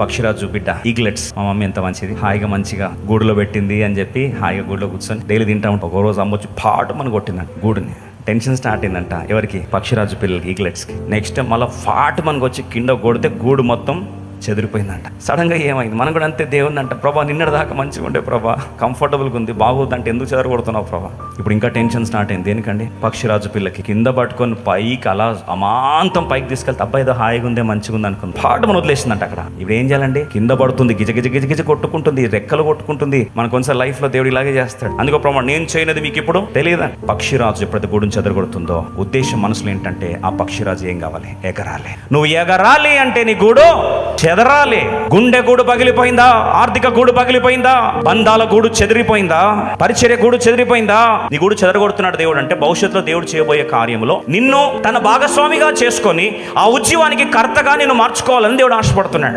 పక్షిరాజు బిడ్డ ఈగ్లెట్స్. మా మమ్మీ ఎంత మంచిది? హాయిగా మంచిగా గూడులో పెట్టింది అని చెప్పి హాయిగా గూడులో కూర్చొని డైలీ తింటా ఉంటాం. ఒక రోజు అమ్మొచ్చి పాటు మన కొట్టిందంట గూడుని. టెన్షన్ స్టార్ట్ అయిందంట ఎవరికి? పక్షిరాజు పిల్లలకి ఈగ్లెట్స్కి. నెక్స్ట్ మళ్ళీ ఫాట్ మనకు వచ్చి కింద కొడితే గూడు మొత్తం చెదిరిపోయిందంట. సడన్గా ఏమైంది? మనం కూడా అంతే దేవుని అంట ప్రభా నిన్నటి దాకా మంచిగా ఉండే ప్రభా కంఫర్టబుల్గా ఉంది బాగోద్దంటే ఎందుకు చెదరగొడుతున్నావు ప్రభా? ఇప్పుడు ఇంకా టెన్షన్ స్టార్ట్ అయింది. దేనికండి? పక్షిరాజు పిల్లకి కింద పట్టుకొని పైకి అలా అమాంతం పైకి తీసుకెళ్తే అబ్బాయి ఏదో హాయిగా ఉందే మంచిగా ఉంది అనుకుంది. పాట మనం వదిలేసిందంట అక్కడ. ఇప్పుడు ఏం చేయాలండి? కింద పడుతుంది గిజ గిజ గిజ గిజ కొట్టుకుంటుంది రెక్కలు కొట్టుకుంటుంది. మన కొంచెం లైఫ్లో దేవుడు ఇలాగే చేస్తాడు. అందుకో ప్రభా నేను చేయనది మీకు ఇప్పుడు తెలియదా? పక్షిరాజు ఎప్పుడైతే గూడుని చెదరగొడుతుందో ఉద్దేశం మనసులో ఏంటంటే ఆ పక్షిరాజు ఏం కావాలి? ఎగరాలి. నువ్వు ఎగరాలి అంటే నీ గూడు చెదరాలి. గుండె గూడు పగిలిపోయిందా? ఆర్థిక గూడు పగిలిపోయిందా? బంధాల గూడు చెదిరిపోయిందా? పరిచర్య గూడు చెదిరిపోయిందా? నీ గూడు చెదరగొడుతున్నాడు దేవుడు అంటే భవిష్యత్తులో దేవుడు చేయబోయే కార్యంలో నిన్ను తన భాగస్వామిగా చేసుకొని ఆ ఉద్యమానికి కర్తగా నేను మార్చుకోవాలని దేవుడు ఆశపడుతున్నాడు.